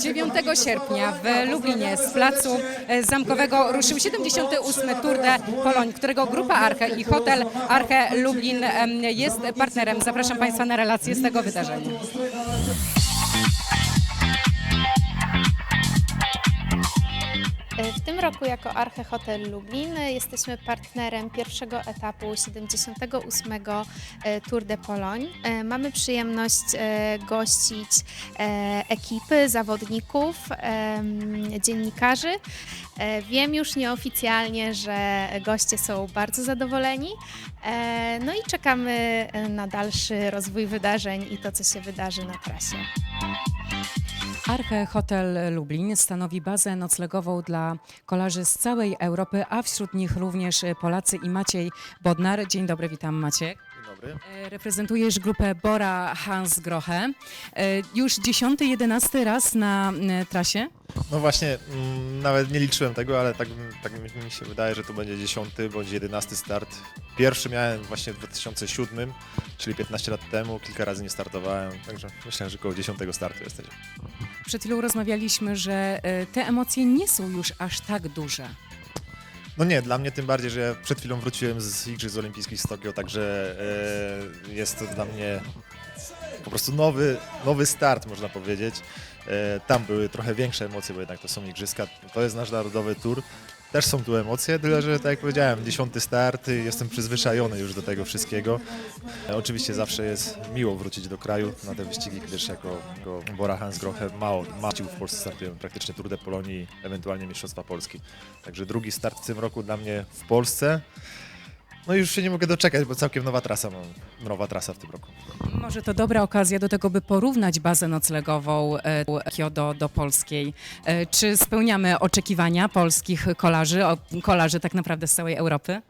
9 sierpnia w Lublinie z placu e, Zamkowego ruszył 78. Tour de Poloń, którego grupa Arche i hotel Arche Lublin jest partnerem. Zapraszam Państwa na relację z tego wydarzenia. W tym roku jako Arche Hotel Lublin jesteśmy partnerem pierwszego etapu 78. e, Tour de Pologne. E, Mamy przyjemność e, gościć e, ekipy, zawodników, dziennikarzy. E, Wiem już nieoficjalnie, że goście są bardzo zadowoleni. E, No i czekamy e, na dalszy rozwój wydarzeń i to, co się wydarzy na trasie. Arche Hotel Lublin stanowi bazę noclegową dla kolarzy z całej Europy, a wśród nich również Polacy i Maciej Bodnar. Dzień dobry, witam Maciek. Dzień dobry. E, Reprezentujesz grupę Bora Hans Grohe. E, Już 10-11 raz na e, trasie. No właśnie, mm, nawet nie liczyłem tego, ale tak, tak mi- mi się wydaje, że to będzie 10 bądź 11 start. Pierwszy miałem właśnie w 2007, czyli 15 lat temu, kilka razy nie startowałem, także myślę, że koło 10 startu jesteśmy. Przed chwilą rozmawialiśmy, że e, te emocje nie są już aż tak duże. No nie, dla mnie tym bardziej, że ja przed chwilą wróciłem z Igrzysk Olimpijskich z Tokio, także e, jest to dla mnie po prostu nowy, nowy start, można powiedzieć. E, tam były trochę większe emocje, bo jednak to są Igrzyska, to jest nasz narodowy tour. Też są tu emocje, tyle że tak jak powiedziałem, dziesiąty start, jestem przyzwyczajony już do tego wszystkiego. Oczywiście zawsze jest miło wrócić do kraju na te wyścigi, gdyż jako, jako Bora Hans Grohe mało, mało w Polsce startujemy, praktycznie Tour de Polonii, ewentualnie Mistrzostwa Polski. Także drugi start w tym roku dla mnie w Polsce. No i już się nie mogę doczekać, bo całkiem nowa trasa mam, nowa trasa w tym roku. Może to dobra okazja do tego, by porównać bazę noclegową e, Tokio do, do polskiej. E, Czy spełniamy oczekiwania polskich kolarzy, o, kolarzy tak naprawdę z całej Europy?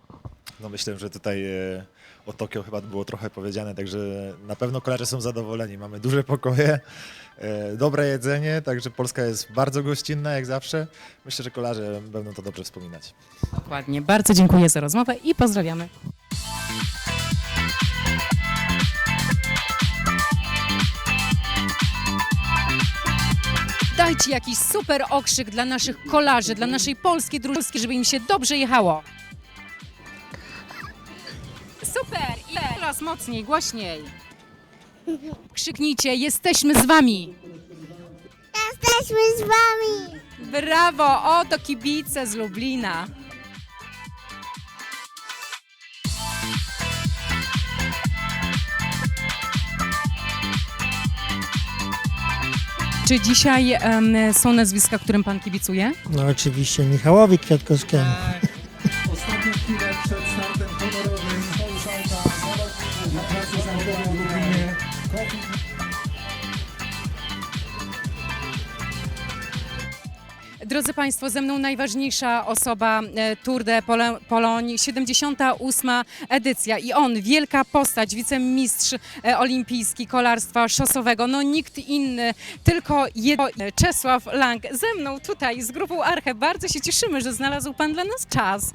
No myślę, że tutaj e, o Tokio chyba było trochę powiedziane, także na pewno kolarze są zadowoleni. Mamy duże pokoje, e, dobre jedzenie, także Polska jest bardzo gościnna jak zawsze. Myślę, że kolarze będą to dobrze wspominać. Dokładnie. Bardzo dziękuję za rozmowę i pozdrawiamy. Dajcie jakiś super okrzyk dla naszych kolarzy, dla naszej polskiej drużyny, żeby im się dobrze jechało. Super! I teraz mocniej, głośniej. Krzyknijcie, jesteśmy z wami! Jesteśmy z wami! Brawo! Oto kibice z Lublina. Czy dzisiaj em, są nazwiska, którym pan kibicuje? No oczywiście Michałowi Kwiatkowskiemu. Drodzy Państwo, ze mną najważniejsza osoba e, Tour de Polo- Poloń, 78. edycja i on, wielka postać, wicemistrz e, olimpijski kolarstwa szosowego, no nikt inny, tylko jedno, Czesław Lang ze mną tutaj z grupą Arche. Bardzo się cieszymy, że znalazł Pan dla nas czas.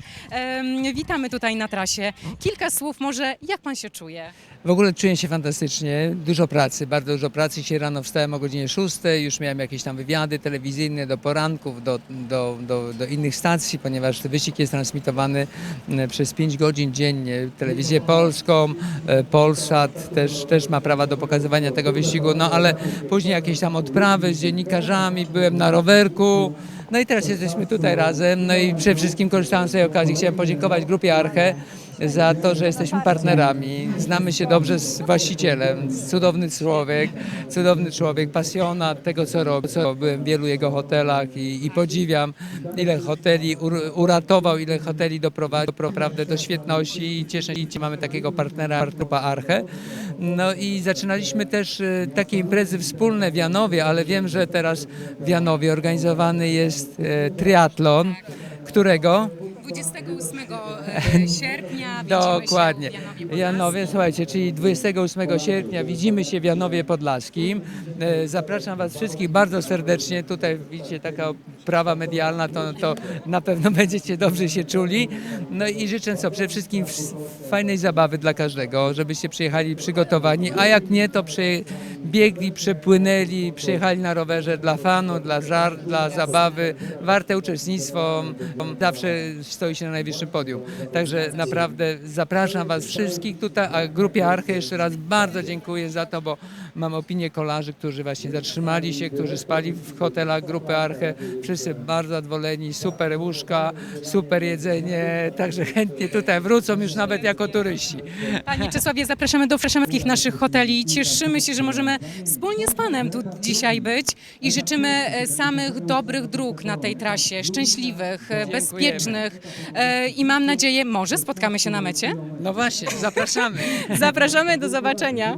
Witamy tutaj na trasie. Kilka słów może, jak Pan się czuje? W ogóle czuję się fantastycznie, dużo pracy, bardzo dużo pracy. Dzisiaj rano wstałem o godzinie 6, już miałem jakieś tam wywiady telewizyjne do poranków, do, do, do, do innych stacji, ponieważ wyścig jest transmitowany m, przez 5 godzin dziennie. Telewizję Polską, e, Polsat też, też ma prawa do pokazywania tego wyścigu, no ale później jakieś tam odprawy z dziennikarzami, byłem na rowerku. No i teraz jesteśmy tutaj razem, no i przede wszystkim korzystając z tej okazji chciałem podziękować grupie Arche za to, że jesteśmy partnerami. Znamy się dobrze z właścicielem. Cudowny człowiek, cudowny człowiek, pasjonat tego, co robi. Byłem w wielu jego hotelach i, i podziwiam, ile hoteli ur, uratował, ile hoteli doprowadził naprawdę do świetności i cieszę się, że mamy takiego partnera, grupa Arche. No i zaczynaliśmy też e, takie imprezy wspólne w Janowie, ale wiem, że teraz w Janowie organizowany jest e, triatlon, którego 28 e, sierpnia Dokładnie. się w Janowie słuchajcie, czyli 28 sierpnia widzimy się w Janowie Podlaskim. E, Zapraszam Was wszystkich bardzo serdecznie. Tutaj widzicie taka prawa medialna, to, to na pewno będziecie dobrze się czuli. No i życzę co, przede wszystkim fajnej zabawy dla każdego, żebyście przyjechali przygotowani, a jak nie, to biegli, przepłynęli, przyjechali na rowerze dla fanu, dla żart, dla zabawy. Warte uczestnictwo, zawsze stoi się na najwyższym podium. Także naprawdę zapraszam Was wszystkich tutaj, a grupie Arche jeszcze raz bardzo dziękuję za to, bo mam opinię kolarzy, którzy właśnie zatrzymali się, którzy spali w hotelach grupy Arche. Wszyscy bardzo zadowoleni, super łóżka, super jedzenie, także chętnie tutaj wrócą już nawet jako turyści. Panie Czesławie, zapraszamy do wszystkich naszych hoteli. Cieszymy się, że możemy wspólnie z Panem tu dzisiaj być i życzymy e, samych dobrych dróg na tej trasie, szczęśliwych, e, bezpiecznych e, i mam nadzieję, może spotkamy się na mecie. No właśnie, zapraszamy. Zapraszamy, do zobaczenia.